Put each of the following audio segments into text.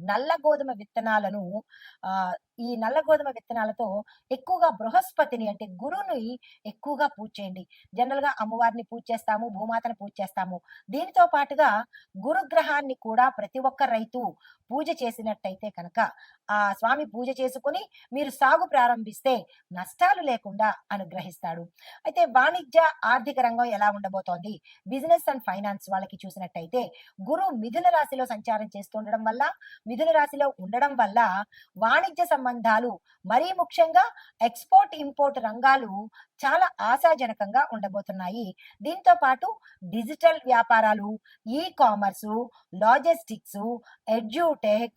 నల్ల గోధుమ విత్తనాలను ఆ ఈ నల్ల గోధుమ విత్తనాలతో ఎక్కువగా బృహస్పతిని అంటే గురువుని ఎక్కువగా పూజ చేయండి. జనరల్గా అమ్మవారిని పూజ చేస్తాము భూమాతను పూజ చేస్తాము. దీనితో పాటుగా గురుగ్రహాన్ని కూడా ప్రతి ఒక్క రైతు పూజ చేసినట్టయితే కనుక ఆ స్వామి పూజ చేసుకుని మీరు సాగు ప్రారంభిస్తే నష్టాలు లేకుండా అనుగ్రహిస్తాడు. అయితే వాణిజ్య ఆర్థిక రంగం ఎలా ఉండబోతోంది? బిజినెస్ అండ్ ఫైనాన్స్ వాళ్ళకి చూసినట్టయితే గురు మిథున రాశిలో సంచారం చేస్తుండడం వల్ల మిథున రాశిలో ఉండడం వల్ల వాణిజ్య సంబంధాలు మరీ ముఖ్యంగా ఎక్స్పోర్ట్ ఇంపోర్ట్ రంగాలు చాలా ఆశాజనకంగా ఉండబోతున్నాయి. దీంతో పాటు డిజిటల్ వ్యాపారాలు e commerce logistics edtech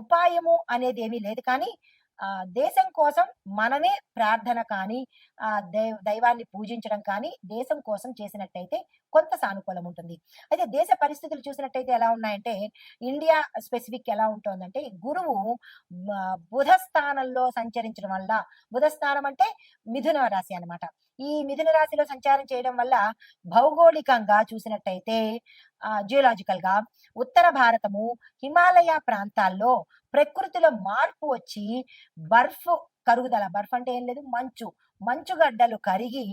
ఉపాయము అనేది ఏమీ లేదు. కానీ ఆ దేశం కోసం మనమే ప్రార్థన కానీ ఆ దైవ దైవాన్ని పూజించడం కానీ దేశం కోసం చేసినట్టయితే కొంత సానుకూలం ఉంటుంది. అయితే దేశ పరిస్థితులు చూసినట్టయితే ఎలా ఉన్నాయంటే ఇండియా స్పెసిఫిక్ ఎలా ఉంటుందంటే గురువు బుధ స్థానంలో సంచరించడం వల్ల బుధ స్థానం అంటే మిథున రాశి అనమాట ఈ మిథున రాశిలో సంచారం చేయడం వల్ల భౌగోళికంగా చూసినట్టయితే జియోలాజికల్గా ఉత్తర భారతము హిమాలయ ప్రాంతాల్లో ప్రకృతిలో మార్పు వచ్చి బర్ఫ్ కరుగుదల బర్ఫ్ అంటే ఏం లేదు మంచు మంచుగడ్డలు కరిగి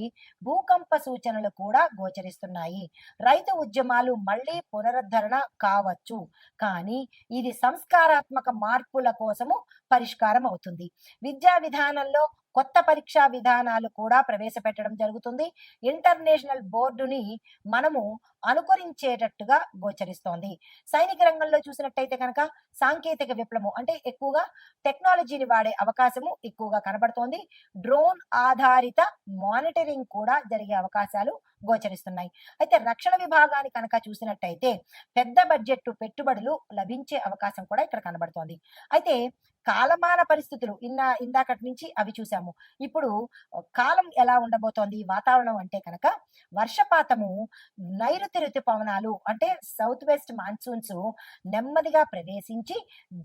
భూకంప సూచనలు కూడా గోచరిస్తున్నాయి. రైతు ఉద్యమాలు మళ్ళీ పునరుద్ధరణ కావచ్చు కానీ ఇది సంస్కారాత్మక మార్పుల కోసము పరిష్కారం అవుతుంది. విద్యా విధానంలో కొత్త పరీక్షా విధానాలు కూడా ప్రవేశపెట్టడం జరుగుతుంది. ఇంటర్నేషనల్ బోర్డుని మనము అనుకరించేటట్టుగా గోచరిస్తోంది. సైనిక రంగంలో చూసినట్టయితే కనుక సాంకేతిక విప్లవం అంటే ఎక్కువగా టెక్నాలజీని వాడే అవకాశము ఎక్కువగా కనబడుతోంది. డ్రోన్ ఆధారిత మానిటరింగ్ కూడా జరిగే అవకాశాలు గోచరిస్తున్నాయి. అయితే రక్షణ విభాగాన్ని కనుక చూసినట్టయితే పెద్ద బడ్జెట్ పెట్టుబడులు లభించే అవకాశం కూడా ఇక్కడ కనబడుతోంది. అయితే కాలమాన పరిస్థితులు ఇన్నా ఇందాకటి నుంచి అవి చూసాము. ఇప్పుడు కాలం ఎలా ఉండబోతోంది? వాతావరణం అంటే కనుక వర్షపాతము నైరుతి ఋతుపవనాలు అంటే సౌత్ వెస్ట్ మాన్సూన్స్ నెమ్మదిగా ప్రవేశించి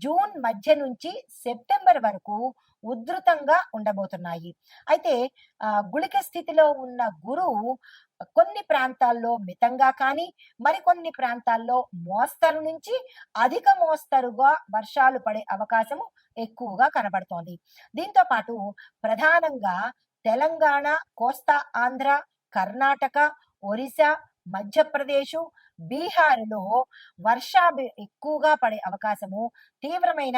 జూన్ మధ్య నుంచి సెప్టెంబర్ వరకు ఉధృతంగా ఉండబోతున్నాయి. అయితే ఆ, గుళిక స్థితిలో ఉన్న గురువు కొన్ని ప్రాంతాల్లో మితంగా కానీ మరికొన్ని ప్రాంతాల్లో మోస్తరు నుంచి అధిక మోస్తరుగా వర్షాలు పడే అవకాశము ఎక్కువగా కనబడుతోంది. దీంతో పాటు ప్రధానంగా తెలంగాణ కోస్తా ఆంధ్ర కర్ణాటక ఒరిస్సా మధ్యప్రదేశ్ బీహార్లో వర్షాభి ఎక్కువగా పడే అవకాశము తీవ్రమైన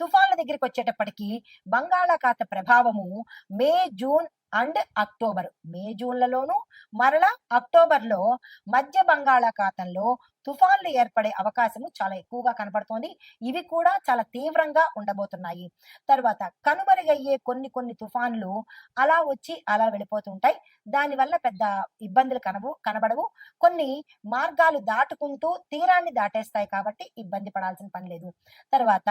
తుఫాన్ల దగ్గరికి వచ్చేటప్పటికి బంగాళాఖాత ప్రభావము May June and October. May జూన్లలోను మరలా అక్టోబర్లో మధ్య బంగాళాఖాతంలో తుఫాన్లు ఏర్పడే అవకాశము చాలా ఎక్కువగా కనపడుతోంది. ఇవి కూడా చాలా తీవ్రంగా ఉండబోతున్నాయి. తర్వాత కనుమరుగయ్యే కొన్ని కొన్ని తుఫాన్లు అలా వచ్చి అలా వెళ్ళిపోతుంటాయి. దానివల్ల పెద్ద ఇబ్బందులు కనవు కనబడవు. కొన్ని మార్గాలు దాటుకుంటూ తీరాన్ని దాటేస్తాయి కాబట్టి ఇబ్బంది పడాల్సిన పని లేదు. తర్వాత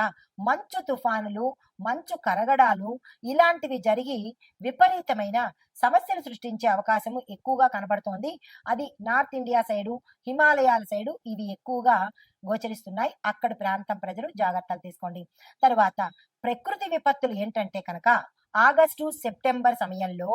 మంచు తుఫానులు మంచు కరగడాలు ఇలాంటివి జరిగి విపరీతమైన సమస్యలు సృష్టించే అవకాశం ఎక్కువగా కనబడుతోంది. అది నార్త్ ఇండియా సైడు హిమాలయాల సైడు ఇవి ఎక్కువగా గోచరిస్తున్నాయి. అక్కడి ప్రాంతం ప్రజలు జాగ్రత్తలు తీసుకోండి. తర్వాత ప్రకృతి విపత్తులు ఏంటంటే కనుక ఆగస్టు సెప్టెంబర్ సమయంలో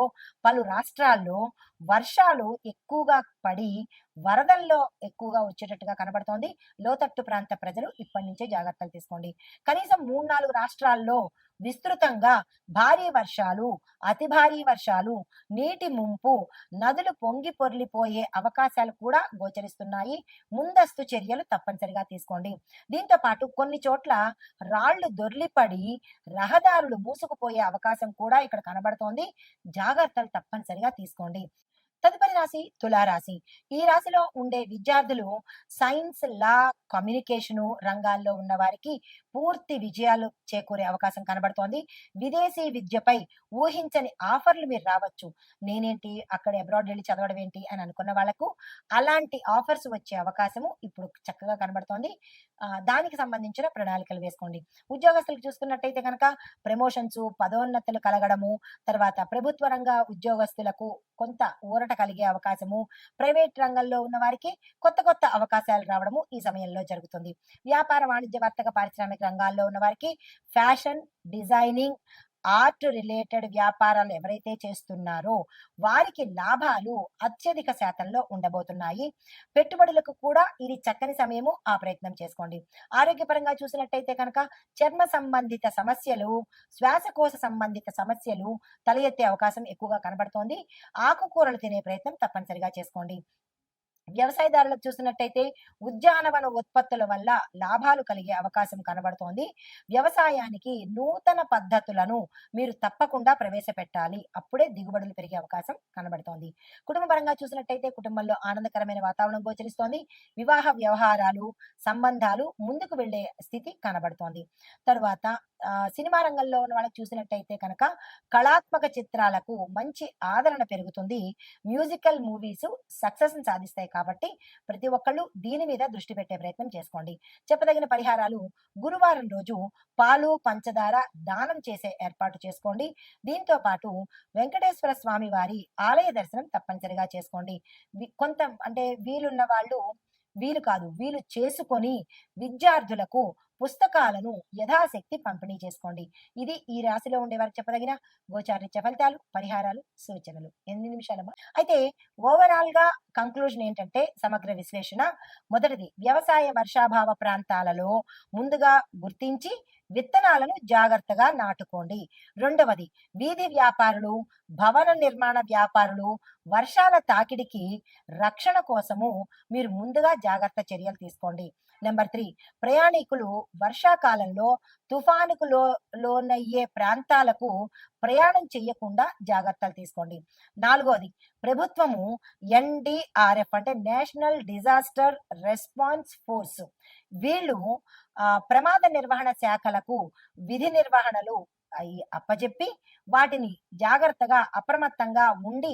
పలు రాష్ట్రాల్లో వర్షాలు ఎక్కువగా పడి వరదల్లో ఎక్కువగా వచ్చేటట్టుగా కనబడుతోంది. లోతట్టు ప్రాంత ప్రజలు ఇప్పటి నుంచే జాగ్రత్తలు తీసుకోండి. కనీసం మూడు నాలుగు రాష్ట్రాల్లో విస్తృతంగా భారీ వర్షాలు అతి భారీ వర్షాలు నీటి ముంపు నదులు పొంగి పొర్లిపోయే అవకాశాలు కూడా గోచరిస్తున్నాయి. ముందస్తు చర్యలు తప్పనిసరిగా తీసుకోండి. దీంతో పాటు కొన్ని చోట్ల రాళ్ళు దొర్లిపడి రహదారులు మూసుకుపోయే అవకాశం కూడా ఇక్కడ కనబడుతోంది. జాగ్రత్తలు తప్పనిసరిగా తీసుకోండి. తదుపరి రాశి తులారాశి ఈ రాశిలో ఉండే విద్యార్థులు సైన్స్ లా కమ్యూనికేషను రంగాల్లో ఉన్న వారికి పూర్తి విజయాలు చేకూరే అవకాశం కనబడుతోంది. విదేశీ విద్యపై ఊహించని ఆఫర్లు మీరు రావచ్చు. నేనేంటి? అక్కడ అబ్రాడ్ వెళ్ళి చదవడం ఏంటి? అని అనుకున్న వాళ్ళకు అలాంటి ఆఫర్స్ వచ్చే అవకాశము ఇప్పుడు చక్కగా కనబడుతోంది. దానికి సంబంధించిన ప్రణాళికలు వేసుకోండి. ఉద్యోగస్తులకు చూసుకున్నట్టయితే కనుక ప్రమోషన్స్ పదోన్నతులు కలగడము తర్వాత ప్రభుత్వ రంగ ఉద్యోగస్తులకు కొంత ఊరట కలిగే అవకాశము ప్రైవేట్ రంగంలో ఉన్న వారికి కొత్త కొత్త అవకాశాలు రావడము ఈ సమయంలో జరుగుతుంది. వ్యాపార వాణిజ్య వర్తక పారిశ్రామిక రంగాల్లో ఉన్న వారికి ఫ్యాషన్ డిజైనింగ్ ఆర్ట్ రిలేటెడ్ వ్యాపారాలు ఎవరైతే చేస్తున్నారో వారికి లాభాలు అత్యధిక శాతంలో ఉండబోతున్నాయి. పెట్టుబడులకు కూడా ఇది చక్కని సమయము. ఆ ప్రయత్నం చేసుకోండి. ఆరోగ్యపరంగా చూసినట్టయితే కనుక చర్మ సంబంధిత సమస్యలు శ్వాసకోశ సంబంధిత సమస్యలు తల ఎత్తే అవకాశం ఎక్కువగా కనబడుతోంది. ఆకుకూరలు తినే ప్రయత్నం తప్పనిసరిగా చేసుకోండి. వ్యవసాయదారులకు చూసినట్టయితే ఉద్యానవన ఉత్పత్తుల వల్ల లాభాలు కలిగే అవకాశం కనబడుతోంది. వ్యవసాయానికి నూతన పద్ధతులను మీరు తప్పకుండా ప్రవేశపెట్టాలి. అప్పుడే దిగుబడులు పెరిగే అవకాశం కనబడుతోంది. కుటుంబ పరంగా చూసినట్టయితే కుటుంబంలో ఆనందకరమైన వాతావరణం గోచరిస్తోంది. వివాహ వ్యవహారాలు సంబంధాలు ముందుకు వెళ్ళే స్థితి కనబడుతోంది. తరువాత సినిమా రంగంలో ఉన్న వాళ్ళకి చూసినట్టయితే కనుక కళాత్మక చిత్రాలకు మంచి ఆదరణ పెరుగుతుంది. మ్యూజికల్ మూవీస్ సక్సెస్ సాధిస్తాయి కాబట్టి ప్రతి ఒక్కళ్ళు దీని మీద దృష్టి పెట్టే ప్రయత్నం చేసుకోండి. చెప్పదగిన పరిహారాలు గురువారం రోజు పాలు పంచదార దానం చేసే ఏర్పాటు చేసుకోండి. దీంతో పాటు వెంకటేశ్వర స్వామి వారి ఆలయ దర్శనం తప్పనిసరిగా చేసుకోండి. కొంత అంటే వీలున్న వాళ్ళు వీలు కాదు. వీలు చేసుకొని విద్యార్థులకు పుస్తకాలను యథాశక్తి పంపిణీ చేసుకోండి. ఇది ఈ రాశిలో ఉండే వారికి చెప్పదగిన గోచారిత్య ఫలితాలు పరిహారాలు సూచనలు. ఎనిమిది నిమిషాలమ్మా. అయితే ఓవరాల్గా కంక్లూజన్ ఏంటంటే సమగ్ర విశ్లేషణ. మొదటిది వ్యవసాయ వర్షాభావ ప్రాంతాలలో ముందుగా గుర్తించి విత్తనాలను జాగ్రత్తగా నాటుకోండి. రెండవది వీధి వ్యాపారులు భవన నిర్మాణ వ్యాపారులు వర్షాల తాకిడికి రక్షణ కోసము మీరు ముందుగా జాగ్రత్త చర్యలు తీసుకోండి. నెంబర్ త్రీ ప్రయాణికులు వర్షాకాలంలో తుఫానుకు లో లోనయ్యే ప్రాంతాలకు ప్రయాణం చేయకుండా జాగ్రత్తలు తీసుకోండి. నాలుగోది ప్రభుత్వము ఎన్డిఆర్ఎఫ్ అంటే నేషనల్ డిజాస్టర్ రెస్పాన్స్ ఫోర్స్. వీళ్ళు ప్రమాద నిర్వహణ శాఖలకు విధి నిర్వహణలు అయి అప్పజెప్పి వాటిని జాగ్రత్తగా అప్రమత్తంగా ఉండి